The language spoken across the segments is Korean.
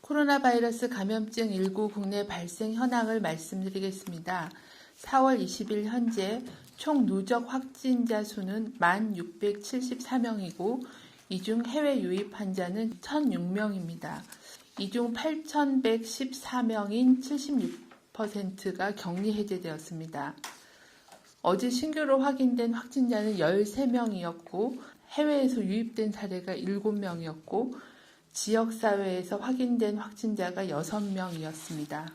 코로나 바이러스 감염증 19 국내 발생 현황을 말씀드리겠습니다. 4월 20일 현재 총 누적 확진자 수는 1,674명이고 이 중 해외 유입 환자는 1,006명입니다. 이 중 8,114명인 76%가 격리 해제되었습니다. 어제 신규로 확인된 확진자는 13명이었고 해외에서 유입된 사례가 7명이었고 지역사회에서 확인된 확진자가 6명이었습니다.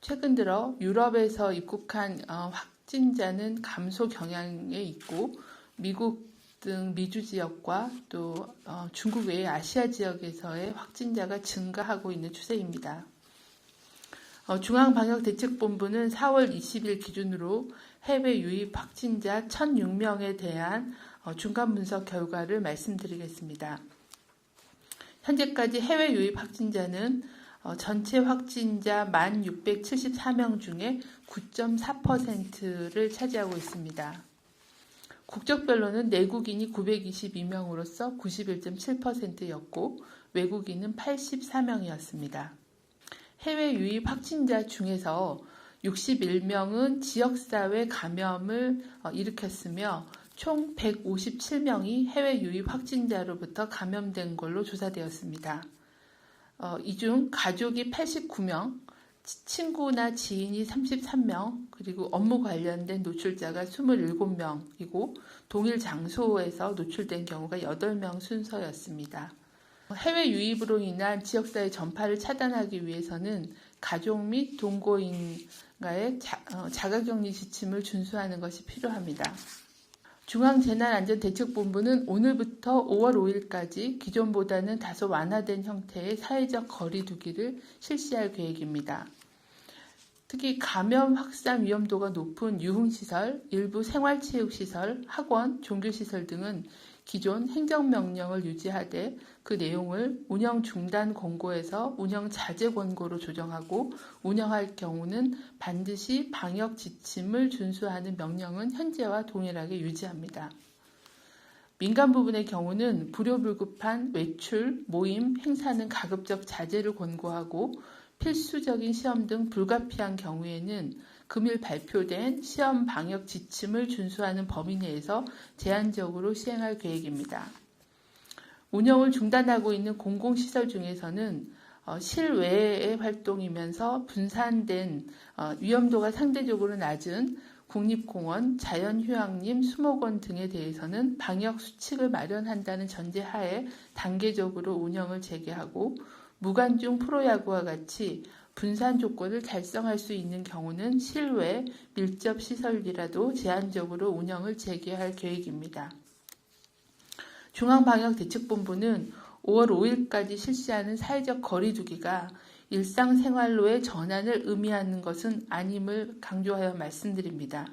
최근 들어 유럽에서 입국한 어, 확진자는 감소 경향에 있고 미국 등 미주 지역과 또 어, 중국 외의 아시아 지역에서의 확진자가 증가하고 있는 추세입니다. 어, 중앙방역대책본부는 4월 20일 기준으로 해외 유입 확진자 1,006명에 대한 어, 중간 분석 결과를 말씀드리겠습니다. 현재까지 해외 유입 확진자는 어, 전체 확진자 1,674명 중에 9.4%를 차지하고 있습니다. 국적별로는 내국인이 922명으로서 91.7%였고 외국인은 84명이었습니다. 해외 유입 확진자 중에서 61명은 지역사회 감염을 어, 일으켰으며 총 157명이 해외 유입 확진자로부터 감염된 걸로 조사되었습니다. 어, 이중 가족이 89명, 친구나 지인이 33명, 그리고 업무 관련된 노출자가 27명이고 동일 장소에서 노출된 경우가 8명 순서였습니다. 해외 유입으로 인한 지역사회 전파를 차단하기 위해서는 가족 및 동거인과의 자, 어, 자가격리 지침을 준수하는 것이 필요합니다. 중앙재난안전대책본부는 오늘부터 5월 5일까지 기존보다는 다소 완화된 형태의 사회적 거리두기를 실시할 계획입니다. 특히 감염 확산 위험도가 높은 유흥시설, 일부 생활체육시설, 학원, 종교시설 등은 기존 행정명령을 유지하되 그 내용을 운영 중단 권고에서 운영 자제 권고로 조정하고 운영할 경우는 반드시 방역 지침을 준수하는 명령은 현재와 동일하게 유지합니다. 민간 부분의 경우는 불효불급한 외출, 모임, 행사는 가급적 자제를 권고하고 필수적인 시험 등 불가피한 경우에는 금일 발표된 시험 방역 지침을 준수하는 범위 내에서 제한적으로 시행할 계획입니다. 운영을 중단하고 있는 공공시설 중에서는 어, 실외의 활동이면서 분산된 어, 위험도가 상대적으로 낮은 국립공원, 자연휴양림, 수목원 등에 대해서는 방역 수칙을 마련한다는 전제하에 단계적으로 운영을 재개하고 무관중 프로야구와 같이 분산 조건을 달성할 수 있는 경우는 실외 밀접 시설이라도 제한적으로 운영을 재개할 계획입니다. 중앙방역대책본부는 5월 5일까지 실시하는 사회적 거리두기가 일상생활로의 전환을 의미하는 것은 아님을 강조하여 말씀드립니다.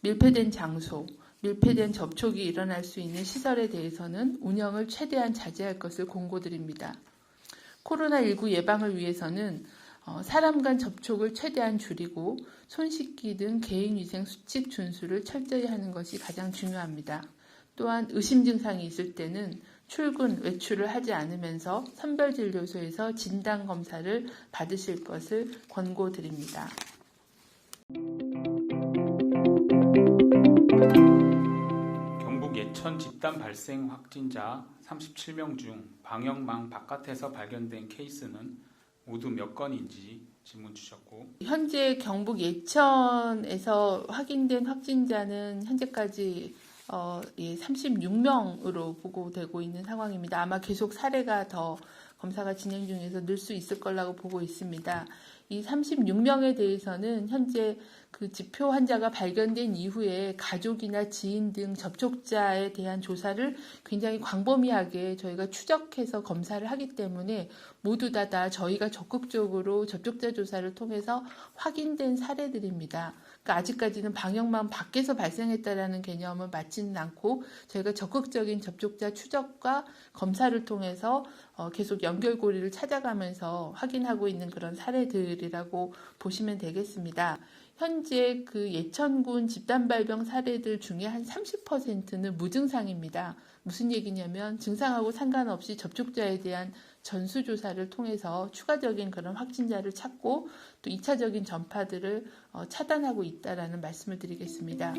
밀폐된 장소, 밀폐된 접촉이 일어날 수 있는 시설에 대해서는 운영을 최대한 자제할 것을 공고드립니다. 코로나19 예방을 위해서는 어, 사람 간 접촉을 최대한 줄이고 손 씻기 등 개인위생 수칙 준수를 철저히 하는 것이 가장 중요합니다. 또한 의심 증상이 있을 때는 출근, 외출을 하지 않으면서 선별진료소에서 진단검사를 받으실 것을 권고드립니다. 경북 예천 집단 발생 확진자 37명 중 방역망 바깥에서 발견된 케이스는 모두 몇 건인지 질문 주셨고 현재 경북 예천에서 확인된 확진자는 현재까지 어, 예, 36명으로 보고되고 있는 상황입니다. 아마 계속 사례가 더 검사가 진행 중에서 늘 수 있을 거라고 보고 있습니다. 이 36명에 대해서는 현재 그 지표 환자가 발견된 이후에 가족이나 지인 등 접촉자에 대한 조사를 굉장히 광범위하게 저희가 추적해서 검사를 하기 때문에 모두 다, 다 저희가 적극적으로 접촉자 조사를 통해서 확인된 사례들입니다. 그러니까 아직까지는 방역만 밖에서 발생했다라는 개념은 맞지는 않고 저희가 적극적인 접촉자 추적과 검사를 통해서 어, 계속 연결고리를 찾아가면서 확인하고 있는 그런 사례들이라고 보시면 되겠습니다. 현재 그 예천군 집단발병 사례들 중에 한 30%는 무증상입니다. 무슨 얘기냐면 증상하고 상관없이 접촉자에 대한 전수조사를 통해서 추가적인 그런 확진자를 찾고 또 2차적인 전파들을 어, 차단하고 있다라는 말씀을 드리겠습니다.